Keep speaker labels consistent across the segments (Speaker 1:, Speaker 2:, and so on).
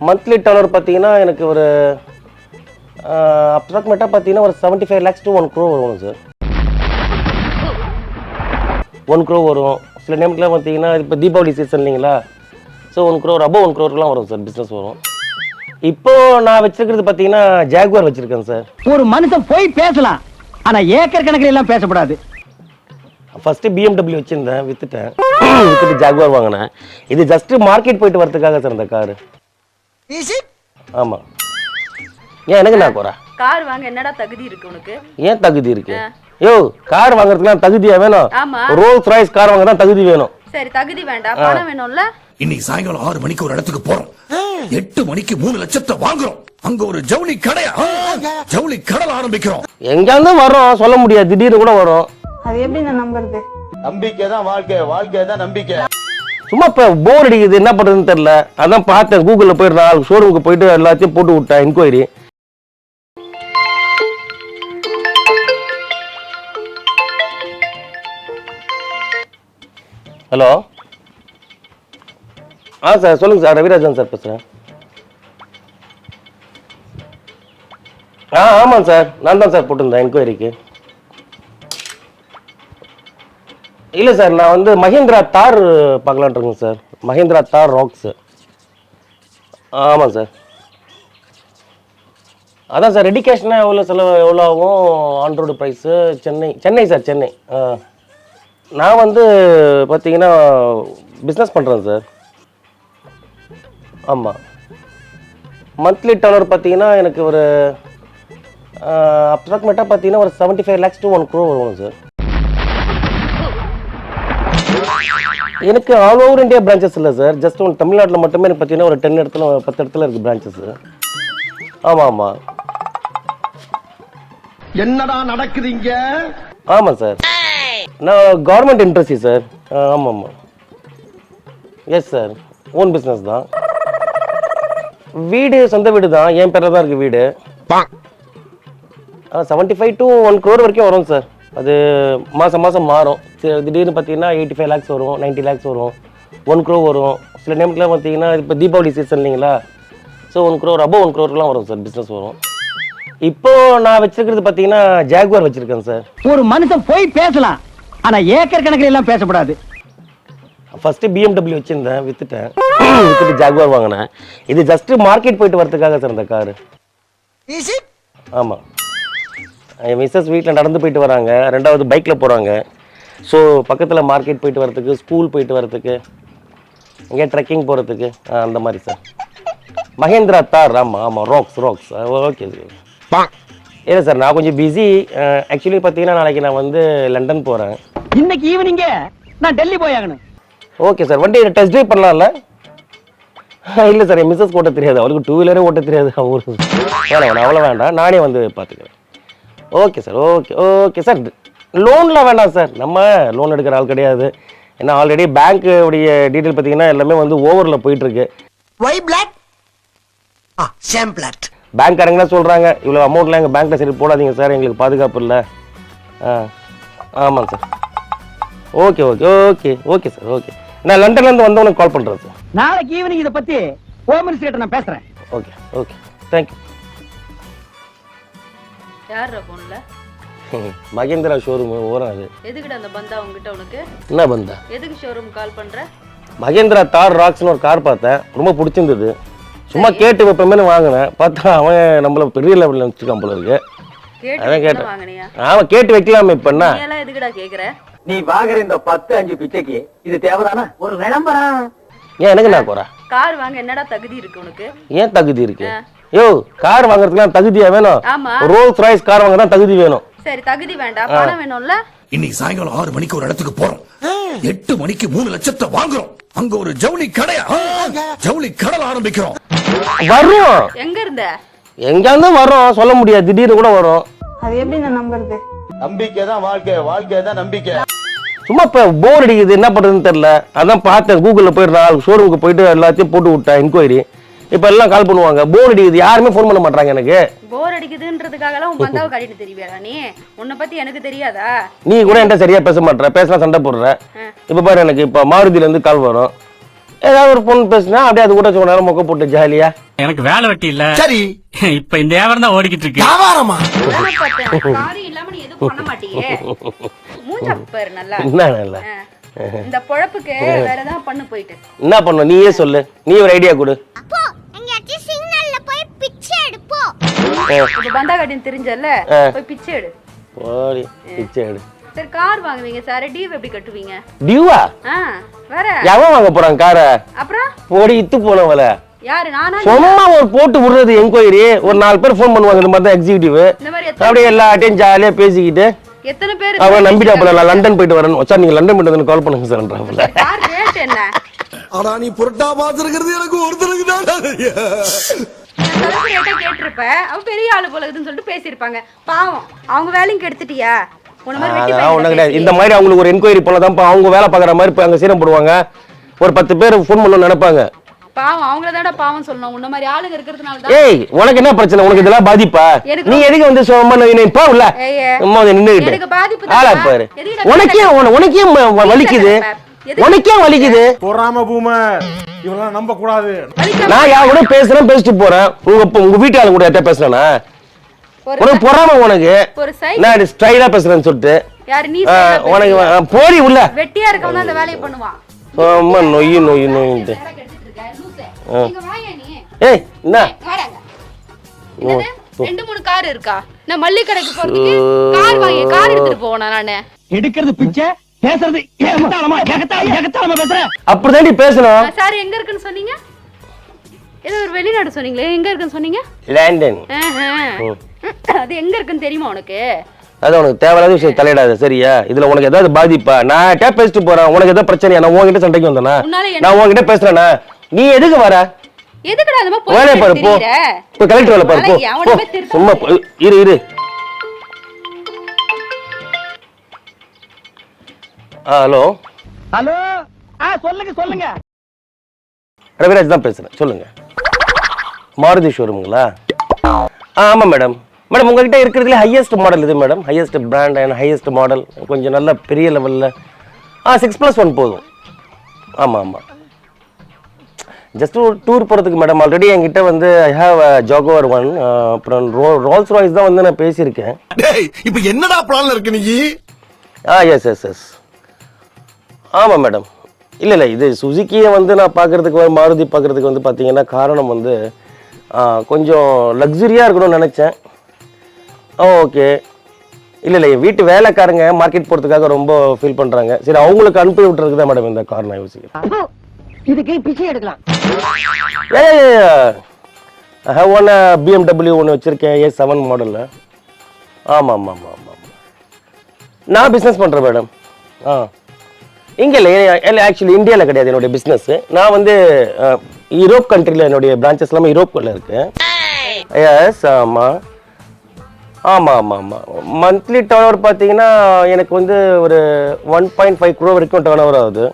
Speaker 1: Monthly turner பார்த்தீங்கன்னா எனக்கு ஒரு அப்ராக்சிமேட்டாக பார்த்தீங்கன்னா ஒரு seventy five lakhs to one crore வரும் சார் ஒன் க்ரோ வரும். சில நேரத்தில் பார்த்தீங்கன்னா இப்போ தீபாவளி சீசன் இல்லைங்களா? So one crore above one க்ரோர்லாம் வரும் சார் பிஸ்னஸ் வரும். இப்போ நான் வச்சிருக்கிறது பார்த்தீங்கன்னா ஜாகுவார் வச்சிருக்கேன் சார்
Speaker 2: ஒரு மனுஷன் போய் பேசலாம். ஆனா ஏக்கர் கணக்கில் எல்லாம் பேசக்கூடாது
Speaker 1: ஃபர்ஸ்ட் பிஎம்டபிள்யூ வச்சிருந்தேன் வித்துட்டேன். வித்துட்டு ஜாகுவார் வாங்கினேன். இது ஜஸ்ட் மார்க்கெட் போயிட்டு வரதுக்காக சார் இந்த காரு ஆமாம் ஏன் எனக்கு நான் குறை
Speaker 3: கார் வாங்க என்னடா தகுதி இருக்கு உனக்கு?
Speaker 1: ஏன் தகுதி இருக்கு? யோ கார் வாங்குறதுக்குலாம் தகுதியா வேணும்?
Speaker 3: ஆமா.
Speaker 1: ரோல்ஸ் ராய்ஸ் கார் வாங்க தான் தகுதி வேணும்.
Speaker 3: சரி தகுதி வேண்டாம். பணம் வேணும்ல?
Speaker 4: இன்னைக்கு சாயங்காலம் ஆறு மணிக்கு ஒரு இடத்துக்கு போறோம். எட்டு மணிக்கு மூணு லட்சத்தை வாங்குறோம். அங்க ஒரு ஜவுளி கடையா ஜவுளி கடை ஆரம்பிக்கிறோம்.
Speaker 1: எங்கேருந்து வரோம் சொல்ல முடியாது. திடீர்னு கூட வரும்
Speaker 5: அது எப்படி நான் நம்புறது?
Speaker 6: நம்பிக்கை தான் வாழ்க்கை. வாழ்க்கை தான் நம்பிக்கை.
Speaker 1: சும்மா இப்போ போர் அடிக்குது என்ன பண்ணுறதுன்னு தெரில அதான் பார்த்தேன் கூகுளில் போய் ஷோரூமுக்கு போயிட்டு எல்லாத்தையும் போட்டு விட்டேன் என்கொயரி ஹலோ ஆ சார் சொல்லுங்கள் சார் ரவிராஜன் சார் பேசுகிறேன் ஆ ஆமாம் சார் நான் தான் சார் போட்டிருந்தேன் என்கொயரிக்கு இல்லை சார் நான் வந்து மஹிந்திரா தார் பார்க்கலான்ட்டு இருக்கேன் சார். மஹிந்திரா தார் ராக்ஸு ஆமாம் சார். அதான் சார் ரெடி கேஷ்னா எவ்வளோ செலவு எவ்வளோ ஆகும்? On road price Chennai Chennai sir Chennai. ஆ. நான் வந்து பார்த்தீங்கன்னா பிஸ்னஸ் பண்ணுறேன் சார். ஆமாம் மந்த்லி டர்னர் பார்த்தீங்கன்னா எனக்கு ஒரு அப்ராக்சிமேட்டாக பார்த்தீங்கன்னா ஒரு seventy five lakhs to one crore வரும் சார். எனக்கு ஆல் ஓவர் இந்தியா பிரான்ச்சஸ் இல்லை சார் ஜஸ்ட் ஒன் தமிழ்நாட்டில் மட்டுமே எனக்கு பார்த்தீங்கன்னா ஒரு டென் இடத்துல பத்து இடத்துல இருக்குது பிரான்ச்சஸ் ஆமாம். ஆமாம்
Speaker 2: என்னடா நடக்குது இங்க
Speaker 1: ஆமாம் சார் நான் கவர்மெண்ட் இன்ட்ரெஸ்டி சார் ஆமாம் ஆமாம். எஸ் சார் ஓன் பிஸ்னஸ் தான். வீடு சொந்த வீடு தான். என் பேரில் தான் இருக்குது வீடு. Seventy five to one crore வரைக்கும் வரும் சார் அது மாதம் மாதம் மாறும். திடீர்னு பார்த்தீங்கன்னா எயிட்டி ஃபைவ் லேக்ஸ் வரும் 90 லேக்ஸ் வரும். ஒன் க்ரோ வரும். சில நேரத்தில் பார்த்தீங்கன்னா இப்போ தீபாவளி சீசன் இல்லைங்களா? So one crore above one க்ரோர்லாம் வரும் சார் பிஸ்னஸ் வரும். இப்போ நான் வச்சிருக்கிறது பார்த்தீங்கன்னா ஜாகுவார் வச்சிருக்கேன் சார்
Speaker 2: ஒரு மனுஷன் போய் பேசலாம். ஆனா ஏக்கர் கணக்கில் எல்லாம் பேசக்கூடாது
Speaker 1: ஃபர்ஸ்ட் பிஎம்டபிள்யூ வச்சிருந்தேன் வித்துட்டேன். வித்துட்டு ஜாகுவார் வாங்கினேன். இது ஜஸ்ட் மார்க்கெட் போயிட்டு வரதுக்காக சார் இந்த காரு ஆமாம் என் மிஸ்ஸஸ் வீட்டில் நடந்து போயிட்டு வராங்க. ரெண்டாவது பைக்கில் போகிறாங்க ஸோ பக்கத்தில் மார்க்கெட் போயிட்டு வரதுக்கு ஸ்கூல் போயிட்டு வரதுக்கு எங்கேயா ட்ரெக்கிங் போகிறதுக்கு அந்த மாதிரி சார் மகேந்திரா தார் ஆமாம் ஆமாம் ராக்ஸ் ராக்ஸ் ஓகே இல்லை சார் நான் கொஞ்சம் பிஸி ஆக்சுவலி பார்த்தீங்கன்னா நாளைக்கு நான் வந்து லண்டன் போகிறேன்
Speaker 2: இன்னைக்கு ஈவினிங்க நான் டெல்லி போய் ஆகணும்.
Speaker 1: ஓகே சார் வண்டி டெஸ்ட் ட்ரைவ் பண்ணலாம்ல? இல்லை சார் என் மிஸ்ஸஸ் ஓட்ட தெரியாது. அவருக்கு டூ வீலரே ஓட்ட தெரியாது. அவரு வேணாம் வேணாம் அவ்வளோ வேண்டாம். நானே வந்து பார்த்துக்கிறேன் okay sir okay okay sir. லோனில் வேண்டாம் சார். நம்ம லோன் எடுக்கிற ஆள் கிடையாது. ஏன்னா ஆல்ரெடி பேங்க் உடைய டீட்டெயில் பார்த்தீங்கன்னா எல்லாமே வந்து ஓவரில் போயிட்டுருக்கு.
Speaker 7: ஒய் பிளாக் ஆ சேம் பிளாட்
Speaker 1: பேங்க்காரங்களாம் சொல்கிறாங்க இவ்வளோ அமௌண்ட்லாம் எங்கள் பேங்க்கில் சரி போடாதீங்க சார். எங்களுக்கு பாதுகாப்பு இல்லை. ஆ ஆமாம் sir. Okay okay okay okay sir okay. நான் லண்டன்லேருந்து வந்தவனுக்கு கால் பண்ணுறேன் சார்.
Speaker 2: நாளைக்கு ஈவினிங் இதை பத்தி ஹோம் மினிஸ்டர் நான் பேசுறேன்.
Speaker 1: Okay okay. தேங்க்யூ
Speaker 3: யார் போன்ல
Speaker 1: மகேந்திரா ஷோரூம் ஓரம் அது.
Speaker 3: எதுக்குடா அந்த பந்தா உங்ககிட்ட உனக்கு?
Speaker 1: என்ன பந்தா?
Speaker 3: எதுக்கு ஷோரூம் கால் பண்ற?
Speaker 1: மகேந்திரா தார் ராக்ஸ்னு ஒரு கார் பார்த்தேன். ரொம்ப பிடிச்சிருந்தது. சும்மா கேட்டு வைப்போமே வாங்கினேன். பார்த்தா அவன் நம்மள பெரிய லெவலில் வச்சுருக்கான் போல இருக்கு. அதான் கேட்டேன். அவன் கேட்டு வைக்கலாமே இப்போ என்ன?
Speaker 3: நீ எல்லாம் எதுக்குடா கேக்குற?
Speaker 2: நீ வாங்குற இந்த பத்து அஞ்சு பிச்சைக்கு இது தேவைதானா? ஒரு விளம்பரம்.
Speaker 1: ஏன் எனக்கு நான் குறை
Speaker 3: கார் வாங்க என்னடா தகுதி இருக்கு உனக்கு?
Speaker 1: ஏன் தகுதி இருக்கு? யோ கார் வாங்குறதுக்குலாம் தகுதியா வேணும்? ரோல்ஸ் ராய்ஸ் கார் வாங்க தான் தகுதி வேணும்.
Speaker 3: சரி தகுதி வேண்டாம். பணம் வேணும்ல?
Speaker 4: இன்னைக்கு சாயங்காலம் ஆறு மணிக்கு ஒரு இடத்துக்கு போறோம். எட்டு மணிக்கு மூணு லட்சத்தை வாங்குறோம். அங்க ஒரு ஜவுளி கடையா ஜவுளி கடை ஆரம்பிக்கிறோம்.
Speaker 1: வரும்
Speaker 3: எங்க இருந்த?
Speaker 1: எங்கேருந்து வரும் சொல்ல முடியாது. திடீர்னு கூட வரும்
Speaker 5: அது எப்படி நான் நம்புறது?
Speaker 6: நம்பிக்கை தான் வாழ்க்கை. வாழ்க்கை தான் நம்பிக்கை.
Speaker 1: சும்மா இப்போ போர் அடிக்குது. என்ன பண்ணுறதுன்னு தெரில அதான் பார்த்தேன். கூகுளில் போய் நாலு ஷோரூமுக்கு போயிட்டு எல்லாத்தையும் போட்டு விட்டேன் என்கொயரி இப்போ எல்லாம் கால் பண்ணுவாங்க. போர் அடிக்குது. யாருமே ஃபோன் பண்ண மாட்டாங்க எனக்கு.
Speaker 3: போர் அடிக்குதுன்றதுக்காக எல்லாம் உன் பந்தாவை காட்டிட்டு தெரிவியாடா நீ? உன்னை பத்தி எனக்கு தெரியாதா?
Speaker 1: நீ கூட என்கிட்ட சரியா பேச மாட்ற. பேசினா சண்டை போடுற. இப்போ பாரு எனக்கு இப்போ மாருதியிலேருந்து கால் வரும். ஏதாவது ஒரு பொண்ணு பேசுனா அப்படியே அது கூட கொஞ்ச நேரம் மொக்க போட்டு ஜாலியா
Speaker 8: எனக்கு வேலை வெட்டி இல்ல.
Speaker 4: சரி.
Speaker 8: இப்ப இந்த வியாபாரம் தான் ஓடிக்கிட்டு இருக்கு.
Speaker 4: வியாபாரமா?
Speaker 3: அதானே பார்த்தேன். காரியம் இல்லாம நீ எதுவும் பண்ண மாட்டியே. மூஞ்ச பாரு நல்லா.
Speaker 1: என்ன நல்லா?
Speaker 3: ஆ. இந்த பொழப்புக்கு வேற ஏதாவது பண்ணு போயிட்டு.
Speaker 1: என்ன பண்ணும்? நீயே சொல்லு. நீ ஒரு ஐடியா கொடு.
Speaker 3: இப்ப பந்தா கட்டின்னு தெரிஞ்சல
Speaker 1: ஆ.
Speaker 3: போய் பிச்சை எடு.
Speaker 1: போடி பிச்சை எடு.
Speaker 3: சரி கார் வாங்குவீங்க சார். டியூ எப்படி கட்டுவீங்க?
Speaker 1: டியூவா?
Speaker 3: ஆ வேற.
Speaker 1: எவன் வாங்க போறான் காரை?
Speaker 3: அப்புறம்?
Speaker 1: போடி இத்து
Speaker 3: யாரு நானா?
Speaker 1: சும்மா ஒரு போட்டு விடுறது என்கொயரி ஒரு நாலு பேர் ஃபோன் பண்ணுவாங்க இந்த மாதிரி தான் எக்ஸிக்யூட்டிவ்
Speaker 3: இந்த மாதிரி எத்தனை
Speaker 1: அப்படியே எல்லாட்டையும் ஜாலியா பேசிக்கிட்டு.
Speaker 3: எத்தனை பேர்
Speaker 1: அவங்க நம்பிட்டா போல நான் லண்டன் போயிட்டு வரேன் சார் நீங்க லண்டன் போயிட்டு வந்து கால் பண்ணுங்க சார்ன்றாப்புல
Speaker 4: ஆனா நீ புரட்டா பாத்துருக்கிறது எனக்கு ஒருத்தருக்கு தான்.
Speaker 3: ரேட்டா கேட்டிருப்ப. அவ பெரிய ஆளு போல இருக்குதுன்னு சொல்லிட்டு பேசியிருப்பாங்க. பாவம் அவங்க வேலையும் கெடுத்துட்டியா? உன்ன மாதிரி வெட்டி
Speaker 1: கிடையாது. இந்த மாதிரி அவங்களுக்கு ஒரு என்கொயரி பண்ணதான் அவங்க வேலை பார்க்குற மாதிரி இப்போ அங்கே சீரம் போடுவாங்க. ஒரு பத்து பேர் ஃபோன் பண்ணணும்னு நினைப்பாங்க.
Speaker 3: பாவம் அவங்கள தானடா பாவம் சொல்லணும். உன்ன மாதிரி ஆளுங்க இருக்கிறதுனால தான்.
Speaker 1: ஏய் உனக்கு என்ன பிரச்சனை? உனக்கு இதெல்லாம் பாதிப்பா?
Speaker 3: எனக்கு
Speaker 1: நீ எதுக்கு வந்து சும்மா நினைப்பா இல்ல
Speaker 3: ஏய்யே.
Speaker 1: சும்மா வந்து நின்னுகிட்டு.
Speaker 3: எனக்கு பாதிப்பு
Speaker 1: ஆளா. பாரு உனக்கே உன- உனக்கே ம- வலிக்குது? உனக்கே வலிக்குது.
Speaker 6: பொறாம பூமர். இவெல்லாம் நம்ப கூடாது
Speaker 1: நான் யார் கூட பேசுறேன் பேசிட்டு போறேன். உங்க உங்க வீட்டாளு கூட யார்ட்ட பேசுறேனா? உனக்கு பொறாம உனக்கு. நான் ஸ்டைலா பேசுறேன்னு சொல்லிட்டு. உனக்கு போடி உள்ள.
Speaker 3: வெட்டியா இருக்கவன் அந்த வேலையை பண்ணுவான்
Speaker 1: சும்மா நொய்யு நொய்யு நொய்யுன்ட்டு
Speaker 3: நேரா கெடுத்துட்டு இருக்க, லூசு.
Speaker 1: ஆ.
Speaker 3: இங்க வாயா நீ.
Speaker 1: ஏய் என்ன?
Speaker 3: ரெண்டு மூணு கார் இருக்கா? நான் மல்லிகை கடைக்கு போறதுக்கு கார் வாங்கி கார் எடுத்துட்டு போவேனா நானு?
Speaker 8: எடுக்கிறது பிச்சை பேசுறது ஏகத்தாளமா ஏகத்தாளமா ஏகத்தாளமா பேசுற?
Speaker 1: அப்படிதாண்டி பேசணும்.
Speaker 3: சார் எங்க இருக்குன்னு சொன்னீங்க? ஏதோ ஒரு வெளிநாடு சொன்னீங்களே எங்க இருக்குன்னு சொன்னீங்க?
Speaker 1: லேண்டன்.
Speaker 3: ஆஹா. அது எங்க இருக்குன்னு தெரியுமா உனக்கு?
Speaker 1: அது உனக்கு தேவையில்லாத விஷயம் தலையிடாத சரியா? இதுல உனக்கு ஏதாவது பாதிப்பா? நான் டே பேசிட்டு போறேன். உனக்கு ஏதாவது பிரச்சனையா? நான் உன்கிட்ட சண்டைக்கு வந்தேனா? நான் உன்கிட்ட பேசுறேனா? நீ எதுக்கு வர?
Speaker 3: எதுக்குடா அந்த மாதிரி
Speaker 1: வேலையை பாரு போ. கலெக்டர் வேலை பாரு போ. சும்மா போ. இரு இரு. ஹலோ.
Speaker 8: ஹலோ? ஆ சொல்லுங்க சொல்லுங்க.
Speaker 1: ரவிராஜ் தான் பேசுறேன் சொல்லுங்க. மாருதி ஷோரூமுங்களா ஆ ஆமாம் மேடம். மேடம் உங்ககிட்ட இருக்கிறதுல ஹையஸ்ட் மாடல் இது madam? Highest brand and highest model கொஞ்சம் நல்ல பெரிய லெவலில் ஆ சிக்ஸ் ப்ளஸ் ஒன் போதும். ஆமாம் ஆமாம் ஜஸ்ட் ஒரு டூர் போகிறதுக்கு மேடம். ஆல்ரெடி என்கிட்ட வந்து ஐ ஹாவ் ஜாகோவர் ஒன் அப்புறம் ரோ ரோல்ஸ் ராய்ஸ் தான் வந்து நான் பேசியிருக்கேன்.
Speaker 4: டேய் இப்ப என்னடா பிளான்ல இருக்கு நீ?
Speaker 1: ஆ எஸ் எஸ் எஸ் ஆமாம் மேடம் இல்லை இல்லை இது சுசுக்கியை வந்து நான் பார்க்குறதுக்கு மாருதி பார்க்குறதுக்கு வந்து பார்த்தீங்கன்னா காரணம் வந்து கொஞ்சம் லக்ஸுரியாக இருக்கணும்னு நினச்சேன். ஓகே இல்லை இல்லை என் வீட்டு வேலைக்காரங்க மார்க்கெட் போகிறதுக்காக ரொம்ப ஃபீல் பண்ணுறாங்க சரி அவங்களுக்கு அனுப்பி விட்டுறதுக்கு தான் மேடம் இந்த கார் நான் யோசிக்கிறேன்.
Speaker 7: இதுக்கு பிச்சை எடுக்கலாம்?
Speaker 1: ஐ ஹவ் ஒன் பிஎம்டபிள்யூ ஒன்று வச்சுருக்கேன் ஏ செவன் மாடலில் ஆமாம் ஆமாம் ஆமாம் ஆமாம். நான் பிஸ்னஸ் பண்ணுறேன் மேடம் ஆ. இங்கே இல்லை இல்லை ஆக்சுவலி இந்தியாவில் கிடையாது என்னுடைய பிஸ்னஸ் நான் வந்து யூரோப் கண்ட்ரியில் என்னுடைய பிரான்ச்சஸ் எல்லாமே யூரோப்பில் இருக்கு. எஸ் ஆமாம் ஆமாம் ஆமாம் ஆமாம் மந்த்லி டர்ன் ஓவர் பார்த்தீங்கன்னா எனக்கு வந்து ஒரு ஒன் பாயிண்ட் ஃபைவ் க்ரோ வரைக்கும் டர்ன் ஓவர் ஆகுது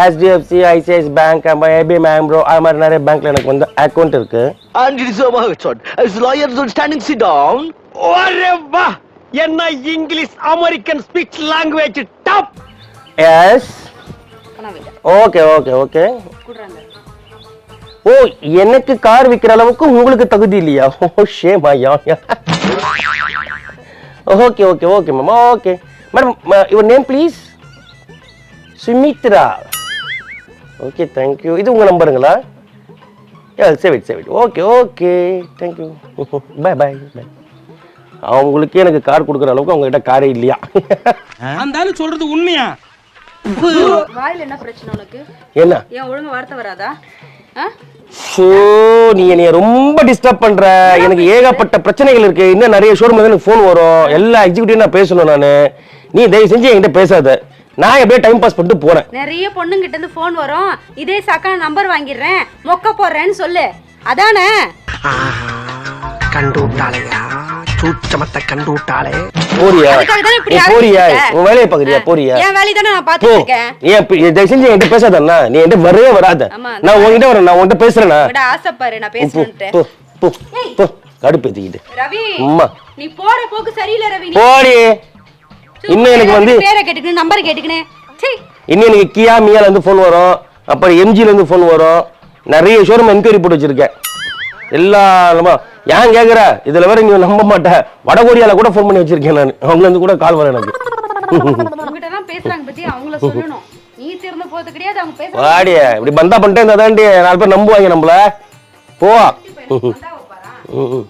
Speaker 1: HDFC ICICI bank ABN Amro அது மாதிரி நிறைய பேங்க்ல எனக்கு வந்து அக்கௌண்ட் இருக்கு.
Speaker 2: And it is over, son. As lawyers are standing, sit down.
Speaker 8: என்ன English American speech language top
Speaker 1: yes okay okay okay oh எனக்கு கார் விற்கிற அளவுக்கு உங்களுக்கு தகுதி இல்லையா? Oh ஷேமா yeah okay okay okay ma'am okay madam your name please Sumithra okay thank you இது உங்கள் நம்பருங்களா? Yeah save it save it okay okay thank you bye bye bye அவங்களுக்கே எனக்கு கார் கொடுக்குற அளவுக்கு அவங்ககிட்ட காரே இல்லையா?
Speaker 8: அந்த சொல்றது உண்மையா?
Speaker 3: வாயில என்ன பிரச்சனை உனக்கு?
Speaker 1: என்ன?
Speaker 3: ஏன் ஒழுங்கா வார்த்தை வராதா? ஆ?
Speaker 1: ஷோ நீ என்னைய ரொம்ப டிஸ்டர்ப் பண்ற. எனக்கு ஏகப்பட்ட பிரச்சனைகள் இருக்கு. இன்னும் நிறைய ஷோரூம்ல எனக்கு ஃபோன் வரும். எல்லா எக்ஸிக்யூட்டிவ் நான் பேசணும் நான். நீ தயவு செஞ்சு என்கிட்ட பேசாத. நான் எப்படியே டைம் பாஸ் பண்ணிட்டு போறேன்.
Speaker 3: நிறைய பொண்ணுங்கிட்ட இருந்து ஃபோன் வரும். இதே சாக்கா நம்பர் வாங்கிடுறேன். மொக்க போடுறேன்னு சொல்லு. அதானே?
Speaker 7: கண்டு விட்டாளையா? சூச்சமத்தை கண்டு விட்டாளே
Speaker 1: போறியா போறியா? உன் வேலையை பாக்குறியா போறியா?
Speaker 3: என் வேலையை தானே நான்
Speaker 1: போ.
Speaker 3: பார்த்துட்டு இருக்கேன்.
Speaker 1: ஏன் தயவு செஞ்சு என்கிட்ட பேசாதண்ணா. நீ என்கிட்ட வரவே வராத. நான் உன்கிட்ட வரேன் நான் உன்கிட்ட பேசுறேனா
Speaker 3: விட ஆசைப்பாரு நான்
Speaker 1: போ
Speaker 3: பேசணுன்ட்டு
Speaker 1: போ போ போ. கடுப்பு ஏத்திக்கிட்டு.
Speaker 3: ரவி
Speaker 1: அம்மா.
Speaker 3: நீ போற போக்கு சரியில்லை ரவி
Speaker 1: போடி. இன்னும் எனக்கு வந்து
Speaker 3: பேரை கேட்டுக்கணும் நம்பர் கேட்டுக்கணும்
Speaker 1: இன்னும் எனக்கு கியா மியால இருந்து ஃபோன் வரும். அப்புறம் MG ல இருந்து ஃபோன் வரும். நிறைய ஷோரூம் என்கொயரி போட்டு வச்சிருக்கேன். எல்லா நம்ம ஏன் கேட்குற இதில் வேற நீ நம்ப மாட்டேன் வடகொரியால கூட ஃபோன் பண்ணி வச்சிருக்கேன் நான். அவங்க இருந்து கூட கால் வரும் எனக்கு.
Speaker 3: உங்ககிட்ட எல்லாம் பேசுறாங்க பத்தி அவங்கள சொல்லணும். நீ திறந்து போறது கிடையாது அவங்க பேச
Speaker 1: வாடி இப்படி பந்தா பண்ணிட்டே இருந்தா தாண்டி நாலு பேர் நம்புவாங்க நம்மள. போ ம், ம்.